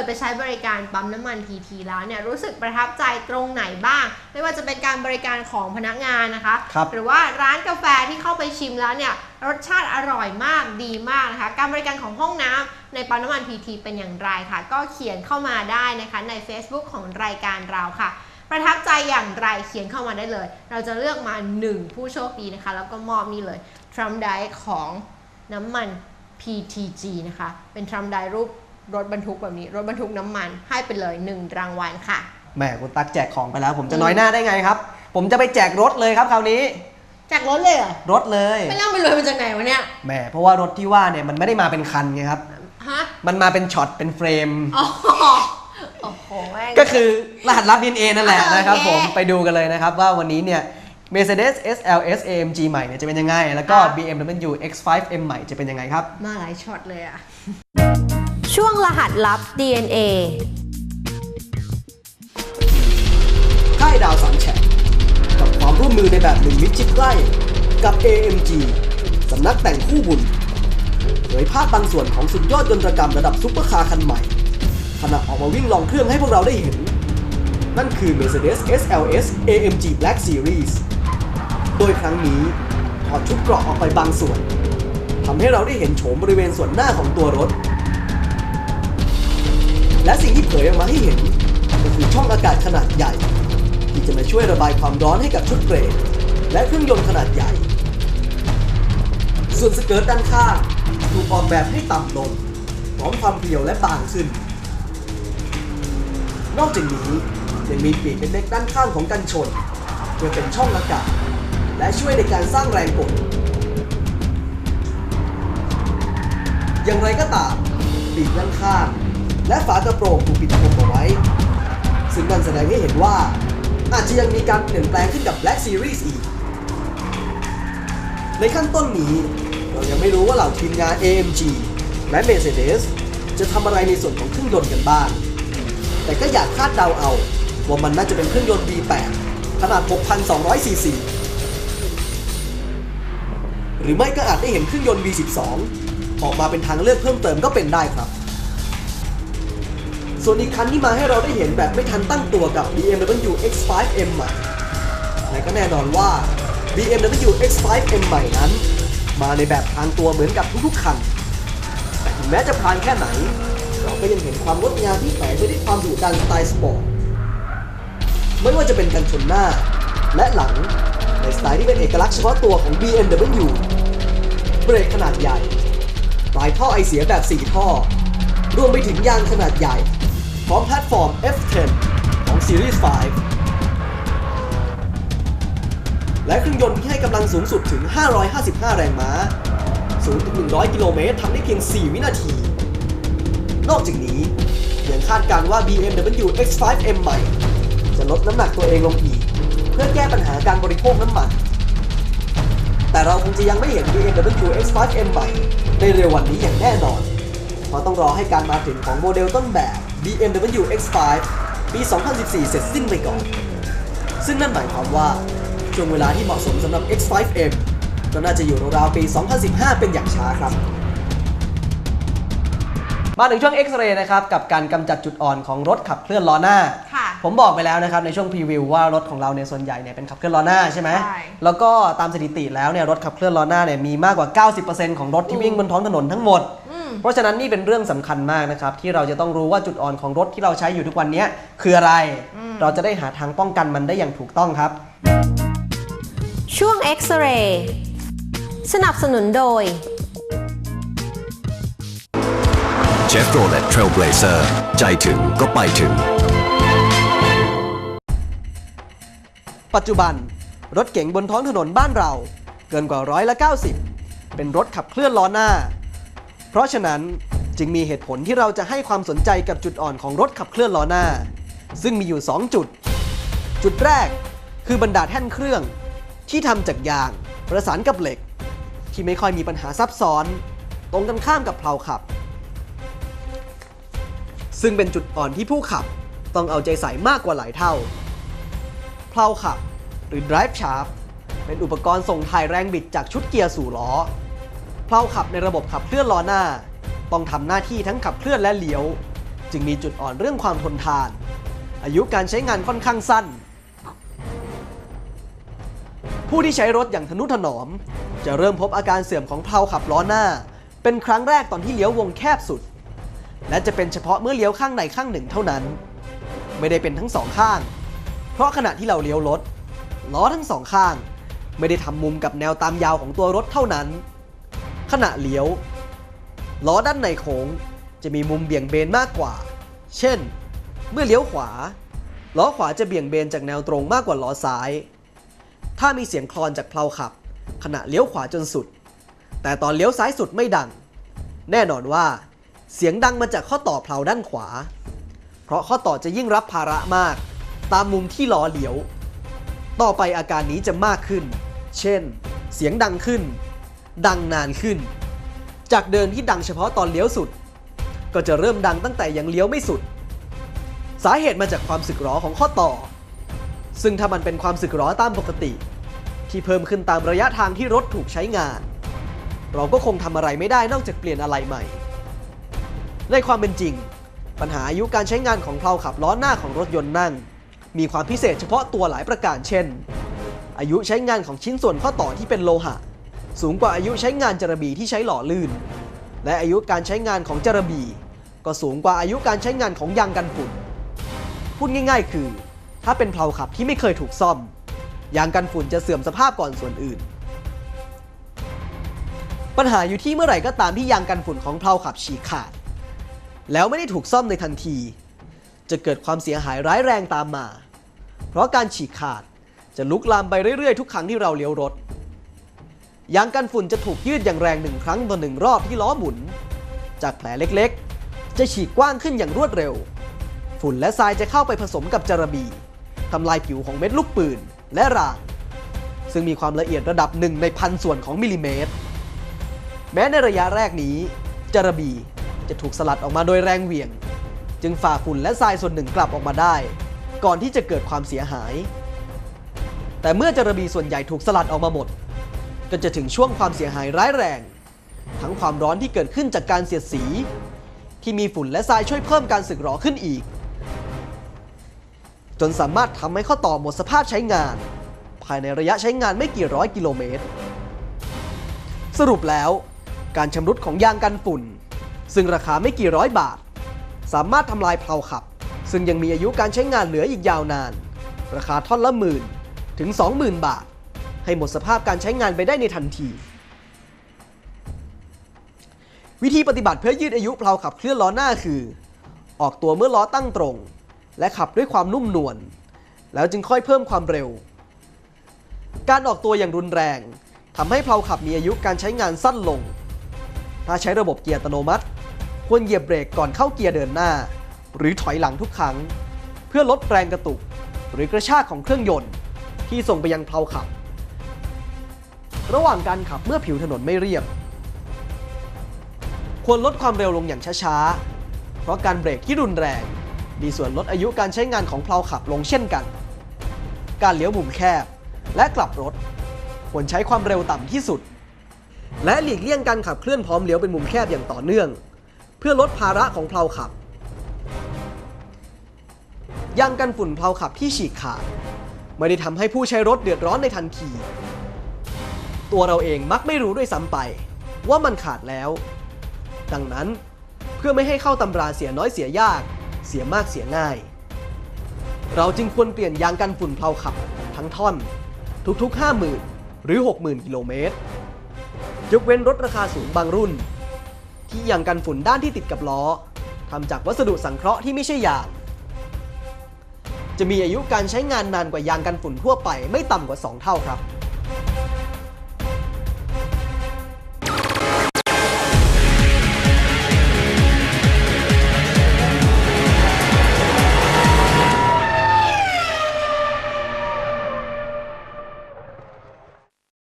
ยไปใช้บริการปั๊มน้ำมันทีทีแล้วเนี่ยรู้สึกประทับใจตรงไหนบ้าง ไม่ว่าจะเป็นการบริการของพนักงานนะคะครับหรือว่าร้านกาแฟที่เข้าไปชิมแล้วเนี่ยรสชาติอร่อยมากดีมากนะคะ การบริการของห้องน้ำในปั๊มน้ำมันพีทีเป็นอย่างไรค่ะ ก็เขียนเข้ามาได้นะคะใน Facebook ของรายการเราค่ะประทับใจอย่างไรเขียนเข้ามาได้เลย เราจะเลือกมา 1 ผู้โชคดีนะคะ แล้วก็มอบนี่เลยทรัมไดของน้ำมัน PTG นะคะ เป็นทรัมไดรูป รถบรรทุกแบบนี้รถบรรทุกน้ำมันให้ไปเลย 1 รางวัลค่ะแหมคุณตั๊กแจกของไปแล้ว ผมจะน้อยหน้าได้ไงครับ ผมจะไปแจกรถเลยครับคราวนี้จากรถเลยเหรอรถเลยไม่เล่าไปรวยมาจากไหนวะเนี่ยแหมเพราะว่ารถที่ว่าเนี่ยมันไม่ได้มาเป็นคันไงครับฮะมันมาเป็นช็อตเป็นเฟรมอ๋อโอ้โหแม่งก็คือรหัสลับ DNA นั่นแหละโอเคนะครับผมไปดูกันเลยนะครับว่าวันนี้เนี่ย Mercedes SLS AMG ใหม่เนี่ยจะเป็นยังไง แล้วก็ค่ะ BMW X5M ใหม่จะเป็นยังไงครับ มาหลายช็อตเลยอะ ช่วงรหัสลับ DNA ค่ายดาวสามแฉกกับความร่วมมือในแบบหนึ่งมิตรชิดใกล้กับ AMG สำนักแต่งคู่บุญเผยภาพบางส่วนของสุดยอดยนตรกรรมระดับซุปเปอร์คาร์คันใหม่ขณะออกมาวิ่งลองเครื่องให้พวกเราได้เห็น นั่นคือ Mercedes SLS AMG Black Series โดยครั้งนี้ถอดชุดเกราะออกไปบางส่วนทำให้เราได้เห็นโฉมบริเวณส่วนหน้าของตัวรถ และสิ่งที่เผยออกมาให้เห็น ก็คือช่องอากาศขนาดใหญ่ ที่จะมาช่วยระบายความร้อนให้กับชุดเบรกและเครื่องยนต์ขนาดใหญ่ ส่วนสเกิร์ตด้านข้างถูกออกแบบให้ต่ำลงพร้อมความเรียวและบางขึ้น นอกจากนี้ยังมีปีกเล็กๆด้านข้างของกันชน เพื่อเป็นช่องอากาศ และช่วยในการสร้างแรงกดอย่างไรก็ตามปีกด้านข้าง และฝากระโปรงถูกปิดคมเอาไว้ ซึ่งนั่นแสดงให้เห็นว่า อาจจะยังมีการเปลี่ยนแปลงขึ้นกับ Black Series อีก ในขั้นต้นนี้ เรายังไม่รู้ว่าเหล่าทีมงาน AMG และ Mercedes จะทำอะไรในส่วนของเครื่องยนต์กันบ้าง แต่ก็อยากคาดเดาเอา ว่ามันน่าจะเป็นเครื่องยนต์ V8 ขนาด 6,200 ซีซี หรือไม่ก็อาจได้เห็นเครื่องยนต์ V12 ออกมาเป็นทางเลือกเพิ่มเติมก็เป็นได้ครับ ส่วนอีกคันที่มาให้เราได้เห็นแบบไม่ทันตั้งตัวกับ BMW X5M ใหม่และก็แน่นอนว่า BMW X5M ใหม่นั้น มาในแบบทางตัวเหมือนกับทุกๆคัน แต่ถึงแม้จะพรานแค่ไหน เราก็ยังเห็นความงดงามที่แฝงไปด้วยความดุดันสไตล์สปอร์ต ไม่ว่าจะเป็นกันชนหน้า และหลังในสไตล์ที่เป็นเอกลักษณ์เฉพาะตัวของ BMW เบรกขนาดใหญ่ ปลายท่อไอเสียแบบ 4 ท่อ รวมไปถึงยางขนาดใหญ่ พร้อมแพลตฟอร์ม F10 ของ Series 5 และเครื่องยนต์ที่ให้กำลังสูงสุดถึง 555 แรงม้า สูงถึง 100 กิโลเมตรทำได้เพียง 4 วินาที นอกจากนี้ยังคาดการณ์ว่า BMW X5M ใหม่ จะลดน้ำหนักตัวเองลงอีก เพื่อแก้ปัญหาการบริโภคน้ำมัน แต่เราคงจะยังไม่เห็น BMW X5M ใหม่ในเร็ววันนี้อย่างแน่นอน ราะต้องรอให้การมาถึงของโมเดลต้นแบบ BMW X5 ปี 2014 เสร็จสิ้นไปก่อน ซึ่งนั่นหมายความว่า ช่วงเวลาที่เหมาะสมสำหรับ X5M ก็น่าจะอยู่ราวๆปี 2015 เป็นอย่างช้าครับ มาถึงช่วง X-ray นะครับ กับการกำจัดจุดอ่อนของรถขับเคลื่อนล้อหน้าค่ะผมบอกไปแล้วนะครับในช่วงพรีวิวว่ารถของเราเนี่ยส่วนใหญ่เนี่ยเป็นขับเคลื่อนล้อหน้าใช่ไหมใช่ แล้วก็ตามสถิติแล้วเนี่ยรถขับเคลื่อนล้อหน้าเนี่ยมีมากกว่า 90%ของรถที่วิ่งบนท้องถนนทั้งหมดอืม เพราะฉะนั้นนี่เป็นเรื่องสำคัญมากนะครับ ที่เราจะต้องรู้ว่าจุดอ่อนของรถที่เราใช้อยู่ทุกวันนี้คืออะไร เราจะได้หาทางป้องกันมันได้อย่างถูกต้องครับ ช่วง X-ray สนับสนุนโดย Chevrolet Trailblazer ใจถึงก็ไปถึง ปัจจุบัน รถเก๋งบนท้องถนนบ้านเรา เกินกว่าร้อยละ 90 เป็นรถขับเคลื่อนล้อหน้า เพราะฉะนั้นจึงมีเหตุผลที่เราจะให้ความสนใจกับจุดอ่อนของรถขับเคลื่อนล้อหน้า ซึ่งมีอยู่ 2 จุด จุดแรกคือบรรดาแท่นเครื่อง ที่ทำจากยาง ประสานกับเหล็ก ที่ไม่ค่อยมีปัญหาซับซ้อน ตรงกันข้ามกับเพลาขับ ซึ่งเป็นจุดอ่อนที่ผู้ขับต้องเอาใจใส่มากกว่าหลายเท่า เพลาขับหรือ drive shaft เป็นอุปกรณ์ส่งถ่ายแรงบิดจากชุดเกียร์สู่ล้อ เพลาขับในระบบขับเคลื่อนล้อหน้า ต้องทำหน้าที่ทั้งขับเคลื่อนและเลี้ยว จึงมีจุดอ่อนเรื่องความทนทาน อายุการใช้งานค่อนข้างสั้น ผู้ที่ใช้รถอย่างทนุถนอม จะเริ่มพบอาการเสื่อมของเพลาขับล้อหน้า เป็นครั้งแรกตอนที่เลี้ยววงแคบสุด และจะเป็นเฉพาะเมื่อเลี้ยวข้างใดข้างหนึ่งเท่านั้น ไม่ได้เป็นทั้งสองข้าง เพราะขณะที่เราเลี้ยวรถล้อทั้งสองข้าง ไม่ได้ทำมุมกับแนวตามยาวของตัวรถเท่านั้น ขณะเลี้ยว ล้อด้านในโค้งจะมีมุมเบี่ยงเบนมากกว่า เช่น เมื่อเลี้ยวขวา ล้อขวาจะเบี่ยงเบนจากแนวตรงมากกว่าล้อซ้าย ถ้ามีเสียงคลอนจากเพลาขับ ขณะเลี้ยวขวาจนสุด แต่ตอนเลี้ยวซ้ายสุดไม่ดัง แน่นอนว่า เสียงดังมาจากข้อต่อเพลาด้านขวา เพราะข้อต่อจะยิ่งรับภาระมาก ตามมุมที่ล้อเลี้ยว ต่อไปอาการนี้จะมากขึ้น เช่น เสียงดังขึ้น ดังนานขึ้น จากเดิมที่ดังเฉพาะตอนเลี้ยวสุด ก็จะเริ่มดังตั้งแต่ยังเลี้ยวไม่สุด สาเหตุมาจากความสึกหรอของข้อต่อ ซึ่งถ้ามันเป็นความสึกหรอตามปกติ ที่เพิ่มขึ้นตามระยะทางที่รถถูกใช้งาน เราก็คงทำอะไรไม่ได้นอกจากเปลี่ยนอะไรใหม่ ในความเป็นจริง ปัญหาอายุการใช้งานของเพลาขับล้อหน้าของรถยนต์นั่นมีความพิเศษเฉพาะตัวหลายประการเช่นอายุใช้งานของชิ้นส่วนข้อต่อที่เป็นโลหะ สูงกว่าอายุใช้งานจระบีที่ใช้หล่อลื่น และอายุการใช้งานของจระบีก็สูงกว่าอายุการใช้งานของยางกันฝุ่น พูดง่าย ๆ คือ ถ้าเป็นเพลาขับที่ไม่เคยถูกซ่อม ยางกันฝุ่นจะเสื่อมสภาพก่อนส่วนอื่น ปัญหาอยู่ที่เมื่อไหร่ก็ตามที่ยางกันฝุ่นของเพลาขับฉีกขาด แล้วไม่ได้ถูกซ่อมในทันที จะเกิดความเสียหายร้ายแรงตามมา เพราะการฉีกขาดจะลุกลามไปเรื่อยๆ ทุกครั้งที่เราเลี้ยวรถ ยางกันฝุ่นจะถูกยืดอย่างแรงหนึ่งครั้งต่อหนึ่งรอบที่ล้อหมุน จากแผลเล็กๆ จะฉีกกว้างขึ้นอย่างรวดเร็ว ฝุ่นและทรายจะเข้าไปผสมกับจระบีทำลายผิวของเม็ดลูกปืนและราง ซึ่งมีความละเอียดระดับหนึ่งในพันส่วนของมิลลิเมตร แม้ในระยะแรกนี้ จระบีจะถูกสลัดออกมาโดยแรงเหวี่ยง จึงฝ่าฝุ่นและทรายส่วนหนึ่งกลับออกมาได้ ก่อนที่จะเกิดความเสียหาย แต่เมื่อจระบีส่วนใหญ่ถูกสลัดออกมาหมด ก็จะถึงช่วงความเสียหายร้ายแรง ทั้งความร้อนที่เกิดขึ้นจากการเสียดสี ที่มีฝุ่นและทรายช่วยเพิ่มการสึกหรอขึ้นอีก จนสามารถทำให้ข้อต่อหมดสภาพใช้งาน ภายในระยะใช้งานไม่กี่ร้อยกิโลเมตร สรุปแล้ว การชำรุดของยางกันฝุ่น ซึ่งราคาไม่กี่ร้อยบาท สามารถทำลายเพลาขับ ซึ่งยังมีอายุการใช้งานเหลืออีกยาวนาน ราคาท่อนละหมื่นถึง 20,000 บาท ให้หมดสภาพการใช้งานไปได้ในทันที วิธีปฏิบัติเพื่อยืดอายุเพลาขับเคลื่อนล้อหน้าคือ ออกตัวเมื่อล้อตั้งตรง และขับด้วยความนุ่มนวลแล้วจึงค่อยเพิ่มความเร็ว การออกตัวอย่างรุนแรงทำให้เพลาขับมีอายุการใช้งานสั้นลง ถ้าใช้ระบบเกียร์อัตโนมัติ ควรเหยียบเบรกก่อนเข้าเกียร์เดินหน้า หรือถอยหลังทุกครั้ง เพื่อลดแรงกระตุก หรือกระชากของเครื่องยนต์ ที่ส่งไปยังเพลาขับ ระหว่างการขับเมื่อผิวถนนไม่เรียบ ควรลดความเร็วลงอย่างช้าๆ เพราะการเบรกที่รุนแรง มีส่วนลดอายุการใช้งานของเพลาขับลงเช่นกัน การเลี้ยวมุมแคบ และกลับรถ ควรใช้ความเร็วต่ำที่สุด และหลีกเลี่ยงการขับเคลื่อนพร้อมเลี้ยวเป็นมุมแคบอย่างต่อเนื่อง เพื่อลดภาระของเพลาขับยางกันฝุ่นเพลาขับที่ฉีกขาด ไม่ได้ทำให้ผู้ใช้รถเดือดร้อนในทันที ตัวเราเองมักไม่รู้ด้วยซ้ำไป ว่ามันขาดแล้ว ดังนั้นเพื่อไม่ให้เข้าตำราเสียน้อยเสียยาก เสียมากเสียง่าย เราจึงควรเปลี่ยนยางกันฝุ่นเพลาขับทั้งท่อน ทุกๆ 50,000 หรือ 60,000 กิโลเมตร ยกเว้นรถราคาสูงบางรุ่น ที่ยางกันฝุ่นด้านที่ติดกับล้อทำจากวัสดุสังเคราะห์ที่ไม่ใช่ยาง จะมีอายุการใช้งานนานกว่ายางกันฝุ่นทั่วไปไม่ต่ำกว่า 2 เท่าครับ